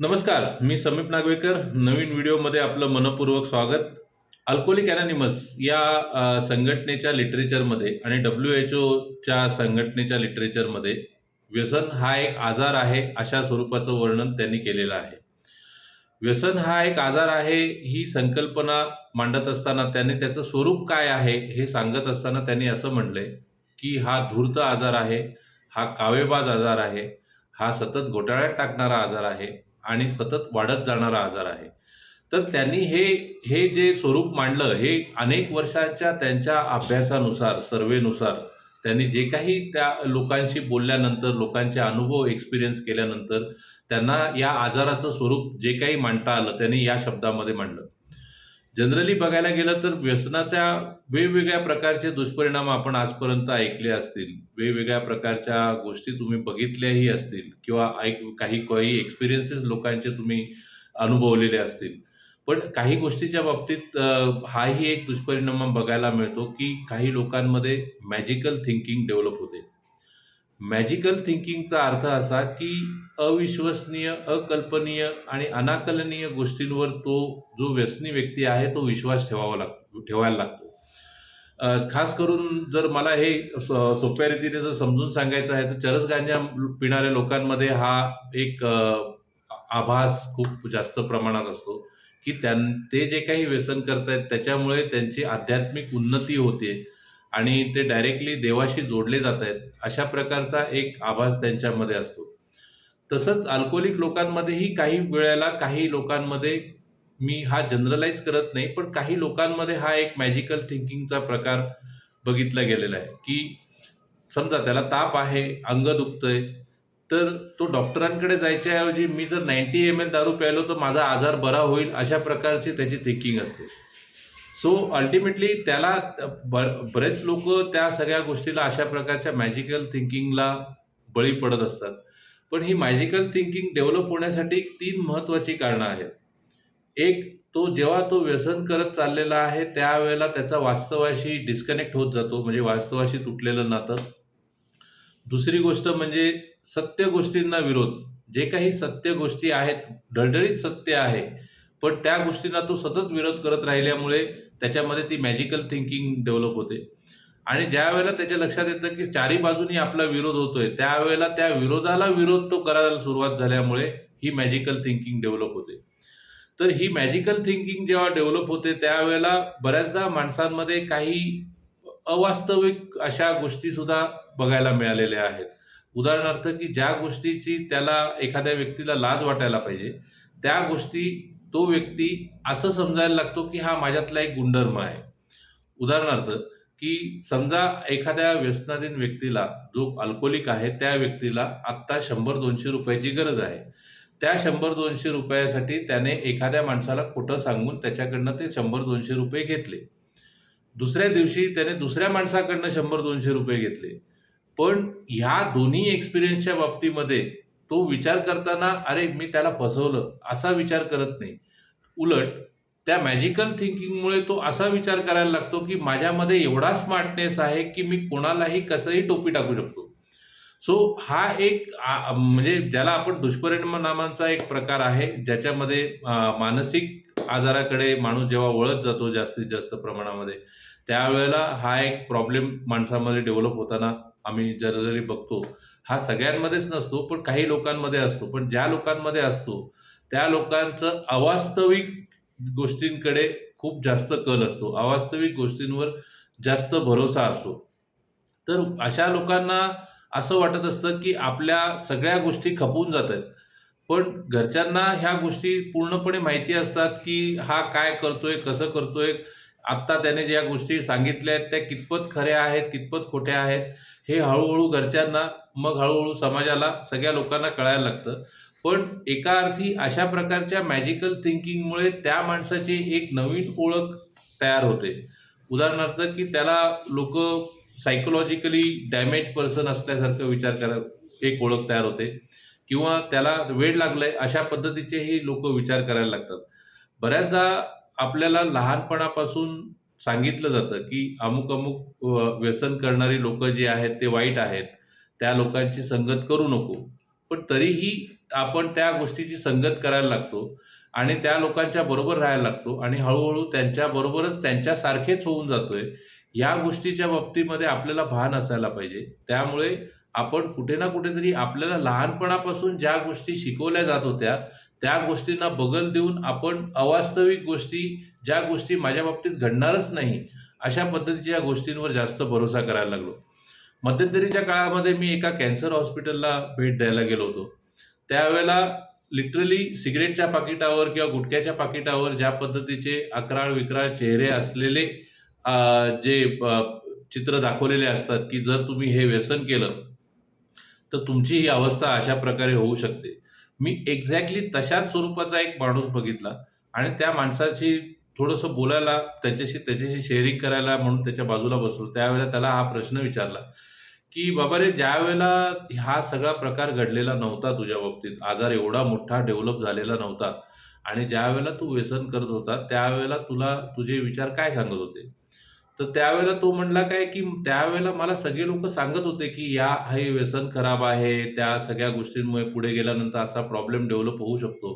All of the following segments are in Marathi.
नमस्कार मी समीप नागवेकर. नवीन व्हिडिओमध्ये आपलं मनपूर्वक स्वागत. अल्कोलिक अॅनॉनिमस या संघटनेच्या लिटरेचरमध्ये आणि डब्ल्यू एच ओच्या संघटनेच्या लिटरेचरमध्ये व्यसन हा एक आजार आहे अशा स्वरूपाचं वर्णन त्यांनी केलेलं आहे. व्यसन हा एक आजार आहे ही संकल्पना मांडत असताना त्याने त्याचं स्वरूप काय आहे हे सांगत असताना त्यांनी असं म्हटलंय की हा धूर्त आजार आहे हा कावेबाज आजार आहे हा सतत घोटाळ्यात टाकणारा आजार आहे आणि सतत वाढत जाणारा आजार आहे. तर त्यांनी हे हे जे स्वरूप मांडलं हे अनेक वर्षांच्या त्यांच्या अभ्यासानुसार सर्वेनुसार त्यांनी जे काही त्या लोकांशी बोलल्यानंतर लोकांचे अनुभव एक्सपिरियन्स केल्यानंतर त्यांना या आजाराचं स्वरूप जे काही मांडता आलं त्यांनी या शब्दामध्ये मांडलं. जनरली बघायला गेलं तर व्यसनाच्या वेगवेगळ्या प्रकारचे दुष्परिणाम आपण आजपर्यंत ऐकले असतील. वेगवेगळ्या प्रकारच्या गोष्टी तुम्ही बघितल्याही असतील किंवा ऐक काही काही एक्सपिरियन्सेस लोकांचे तुम्ही अनुभवलेले असतील. पण काही गोष्टीच्या बाबतीत हाही एक दुष्परिणाम बघायला मिळतो की काही लोकांमध्ये मॅजिकल थिंकिंग डेव्हलप होते. मॅजिकल थिंकिंगचा अर्थ असा की अविश्वसनीय अकल्पनीय आणि अनाकलनीय गोष्टींवर तो जो व्यसनी व्यक्ती आहे तो विश्वास ठेवावा लागतो ठेवायला लागतो. खास करून जर मला हे सो- सोप्या रीतीने जर समजून सांगायचं आहे तर चरस गांजा पिणाऱ्या लोकांमध्ये हा एक आभास खूप जास्त प्रमाणात असतो की त्यां ते जे काही व्यसन करत आहेत त्याच्यामुळे त्यांची आध्यात्मिक उन्नती होते. आणि ते डायरेक्टली देवाशी जोडले जात आहेत अशा प्रकारचा एक आभास त्यांच्यामध्ये असतो. तसंच अल्कोहोलिक लोकांमध्येही काही वेळेला काही लोकांमध्ये मी हा जनरलाइज करत नाही पण काही लोकांमध्ये हा एक मॅजिकल थिंकिंगचा प्रकार बघितला गेलेला आहे की समजा त्याला ताप आहे अंग दुखतंय तर तो डॉक्टरांकडे जायच्याऐवजी मी जर नाईन्टी एम एल दारू प्यायलो तर माझा आजार बरा होईल अशा प्रकारची त्याची थिंकिंग असते. सो अल्टिमेटली त्याला ब बरेच लोक त्या सगळ्या गोष्टीला अशा प्रकारच्या मॅजिकल थिंकिंगला बळी पडत असतात. पण ही मॅजिकल थिंकिंग डेव्हलप होण्यासाठी तीन महत्त्वाची कारणं आहेत. एक तो जेव्हा तो व्यसन करत चाललेला आहे त्यावेळेला त्याचा वास्तवाशी डिस्कनेक्ट होत जातो म्हणजे वास्तवाशी तुटलेलं नातं. दुसरी गोष्ट म्हणजे सत्य गोष्टींना विरोध. जे काही सत्य गोष्टी आहेत ढळढळीत सत्य आहे पण त्या गोष्टींना तो सतत विरोध करत राहिल्यामुळे त्याच्यामध्ये ती मॅजिकल थिंकिंग डेव्हलप होते. आणि ज्या वेळेला त्याच्या लक्षात येतं की चारी बाजूनी आपला विरोध होतोय त्यावेळेला त्या विरोधाला विरोध तो करायला सुरुवात झाल्यामुळे ही मॅजिकल थिंकिंग डेव्हलप होते. तर ही मॅजिकल थिंकिंग जेव्हा डेव्हलप होते त्यावेळेला बऱ्याचदा माणसांमध्ये काही अवास्तविक अशा गोष्टीसुद्धा बघायला मिळालेल्या आहेत. उदाहरणार्थ की ज्या गोष्टीची त्याला एखाद्या व्यक्तीला लाज वाटायला पाहिजे त्या गोष्टी तो व्यक्ती असं समजायला लागतो की हा माझ्यातला एक गुणधर्म आहे. उदाहरणार्थ की समजा एखाद्या व्यसनाधीन व्यक्तीला जो अल्कोहोलिक आहे त्या व्यक्तीला आत्ता शंभर दोनशे रुपयाची गरज आहे. त्या शंभर दोनशे रुपयासाठी त्याने एखाद्या माणसाला खोटं सांगून त्याच्याकडनं ते शंभर दोनशे रुपये घेतले. दुसऱ्या दिवशी त्याने दुसऱ्या माणसाकडनं शंभर दोनशे रुपये घेतले. पण ह्या दोन्ही एक्सपिरियन्सच्या बाबतीमध्ये तो विचार करताना अरे मी त्याला फसवलं. असा विचार करत नाही. उलट त्या मॅजिकल थिंकिंगमुळे तो असा विचार करायला लागतो की माझ्यामध्ये एवढा स्मार्टनेस आहे की मी कोणालाही कसंही टोपी टाकू शकतो. सो हा एक म्हणजे ज्याला आपण दुष्परिणाम नामांचा एक प्रकार आहे ज्याच्यामध्ये मानसिक आजाराकडे माणूस जेव्हा वळत जातो जास्तीत जास्त प्रमाणामध्ये त्यावेळेला हा एक प्रॉब्लेम माणसामध्ये डेव्हलप होताना आम्ही जनरली बघतो. हा सगळ्यांमध्येच नसतो पण काही लोकांमध्ये असतो. पण ज्या लोकांमध्ये असतो त्या लोकांचं अवास्तविक गोष्टींकडे खूप जास्त कल असतो. अवास्तविक गोष्टींवर जास्त भरोसा असतो. तर अशा लोकांना असं वाटत असतं की आपल्या सगळ्या गोष्टी खपून जात आहेत. पण घरच्यांना ह्या गोष्टी पूर्णपणे माहिती असतात की हा काय करतोय कसं करतोय आत्ता त्याने ज्या गोष्टी सांगितल्या आहेत त्या कितपत खऱ्या आहेत कितपत खोट्या आहेत हे हळूहळू घरच्यांना मग हळूहळू समाजाला सगळ्या लोकांना कळायला लागतं. पण एका अर्थी अशा प्रकारच्या मॅजिकल थिंकिंगमुळे त्या माणसाची एक नवीन ओळख तयार होते. उदाहरणार्थ की त्याला लोक सायकोलॉजिकली डॅमेज पर्सन असल्यासारखं विचार करत एक ओळख तयार होते. किंवा त्याला वेळ लागलाय अशा पद्धतीचेही लोक विचार करायला लागतात. बऱ्याचदा आपल्याला लहानपणापासून सांगितलं जातं की अमुक अमुक व्यसन करणारी लोक जी आहेत ते वाईट आहेत त्या लोकांची संगत करू नको पण तरीही आपण त्या गोष्टीची संगत करायला लागतो आणि त्या लोकांच्या बरोबर राहायला लागतो आणि हळूहळू त्यांच्याबरोबरच त्यांच्यासारखेच होऊन जातोय. या गोष्टीच्या बाबतीमध्ये आपल्याला भान असायला पाहिजे. त्यामुळे आपण कुठे ना कुठेतरी आपल्याला लहानपणापासून ज्या गोष्टी शिकवल्या जात होत्या, त्या गोष्टींना बगल देऊन आपण अवास्तविक गोष्टी, ज्या गोष्टी माझ्या बाबतीत घडणारच नाही, अशा पद्धतीच्या गोष्टींवर जास्त भरोसा करायला लागलो. मध्यंतरीच्या काळामध्ये मी एका कॅन्सर हॉस्पिटलला भेट द्यायला गेलो होतो. त्यावेळेला लिटरली सिगरेटच्या पाकिटावर किंवा गुटख्याच्या पाकिटावर ज्या पद्धतीचे अकराळ-विक्राळ चेहरे असलेले जे चित्र दाखवलेले असतात, की जर तुम्ही हे व्यसन केलं, तर तुमची ही अवस्था अशा प्रकारे होऊ शकते. मी एक्झॅक्टली तशाच स्वरूपाचा एक माणूस बघितला आणि त्या माणसाशी थोडंसं बोलायला, त्याच्याशी त्याच्याशी शेअरिंग करायला म्हणून त्याच्या बाजूला बसलो. त्यावेळेला त्याला हा प्रश्न विचारला, की "बाबा रे, ज्यावेळेला हा सगळा प्रकार घडलेला नव्हता तुझ्या बाबतीत, आजार एवढा मोठा डेव्हलप झालेला नव्हता आणि ज्यावेळेला तू व्यसन करत होता, त्यावेळेला तुला तुझे विचार काय सांगत होते?" तर त्यावेळेला तो म्हणला काय, की "त्यावेळेला मला सगळे लोकं सांगत होते, की या हे व्यसन खराब आहे, त्या सगळ्या गोष्टींमुळे पुढे गेल्यानंतर असा प्रॉब्लेम डेव्हलप होऊ शकतो.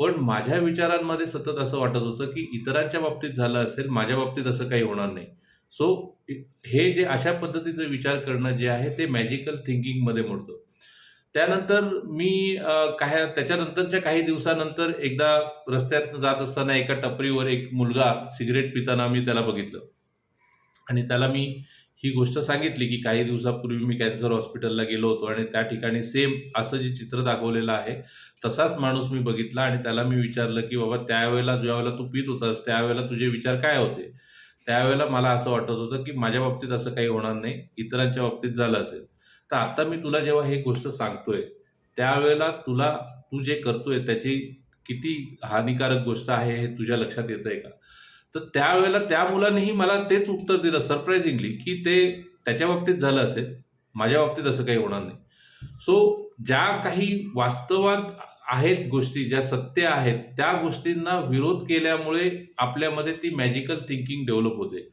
पण माझ्या विचारांमध्ये सतत असं वाटत होतं, की इतरांच्या बाबतीत झालं असेल, माझ्या बाबतीत असं काही होणार नाही." सो हे जे अशा पद्धतीचं विचार करणं जे आहे, ते मॅजिकल थिंकिंगमध्ये मोडतं. त्यानंतर मी काय त्याच्यानंतरच्या काही दिवसानंतर एकदा रस्त्यात जात असताना एका टपरीवर एक मुलगा सिगरेट पिताना मी त्याला बघितलं. आणि त्याला मी ही गोष्ट सांगितली, की काही दिवसापूर्वी मी कॅन्सर हॉस्पिटलला गेलो होतो आणि त्या ठिकाणी सेम असं जे चित्र दाखवलेलं आहे, तसाच माणूस मी बघितला आणि त्याला मी विचारलं, की "बाबा त्यावेळेला ज्यावेळेला तू पीत होतास, त्यावेळेला तुझे विचार काय होते?" त्यावेळेला मला असं वाटत होतं, की माझ्या बाबतीत असं काही होणार नाही, इतरांच्या बाबतीत झालं असेल. तर आता मी तुला जेव्हा हे गोष्ट सांगतोय, त्यावेळेला तुला तू जे करतोय त्याची किती हानिकारक गोष्ट आहे, हे तुझ्या लक्षात येतंय का? तर त्यावेळेला त्या मुलानेही मला तेच उत्तर दिलं सरप्रायझिंगली, की ते त्याच्या बाबतीत झालं असेल, माझ्या बाबतीत असं काही होणार नाही. सो ज्या काही वास्तवात आहेत गोष्टी, ज्या सत्य आहेत, त्या गोष्टींना विरोध केल्यामुळे आपल्यामध्ये ती मॅजिकल थिंकिंग डेव्हलप होते.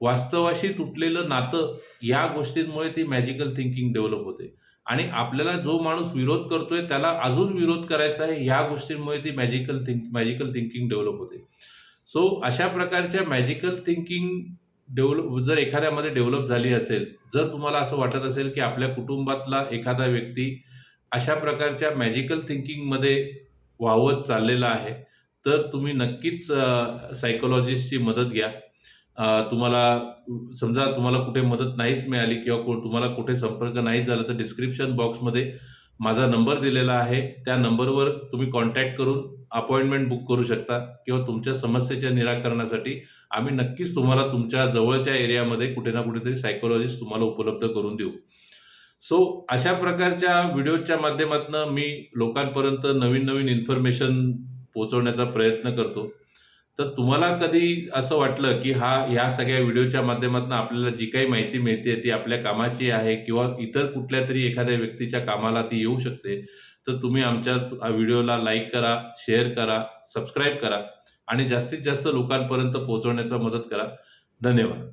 वास्तवाशी तुटलेलं नातं, या गोष्टींमुळे ती मॅजिकल थिंकिंग डेव्हलप होते आणि आपल्याला जो माणूस विरोध करतोय, त्याला अजून विरोध करायचा आहे, ह्या गोष्टींमुळे ती magical think magical thinking develop होते. सो अशा प्रकारच्या मॅजिकल थिंकिंग डेव्हलप जर एखाद्यामध्ये डेव्हलप झाली असेल, जर तुम्हाला असं वाटत असेल, की आपल्या कुटुंबातला एखादा व्यक्ती अशा प्रकारच्या मॅजिकल थिंकिंगमध्ये वावत चाललेला आहे, तर तुम्ही नक्कीच सायकोलॉजिस्टची मदत घ्या. तुम्हाला समजा तुम्हाला कुठे मदत नाहीच मिळाली किंवा को तुम्हाला कुठे संपर्क नाही झाला, तर डिस्क्रिप्शन बॉक्समध्ये माझा नंबर दिलेला आहे. त्या नंबरवर तुम्ही कॉन्टॅक्ट करून अपॉइंटमेंट बुक करू शकता किंवा तुमच्या समस्येच्या निराकरणासाठी आम्ही नक्कीच तुम्हाला तुमच्या जवळच्या एरियामध्ये कुठे ना कुठेतरी सायकोलॉजिस्ट तुम्हाला उपलब्ध करून देऊ. सो अशा प्रकारच्या व्हिडिओच्या माध्यमातून मी लोकांपर्यंत नवीन-नवीन इन्फॉर्मेशन पोहोचवण्याचा प्रयत्न करतो. तर तुम्हाला कधी असं वाटलं, की हा ह्या सगळ्या व्हिडिओच्या माध्यमातून आपल्याला जी काही माहिती मिळते, ती आपल्या कामाची आहे किंवा इतर कुठल्या तरी एखाद्या व्यक्तीच्या कामाला ती येऊ शकते, तर तुम्ही आमच्या व्हिडिओला लाईक करा, शेअर करा, सबस्क्राईब करा आणि जास्तीत जास्त लोकांपर्यंत पोहोचवण्याचा मदत करा. धन्यवाद.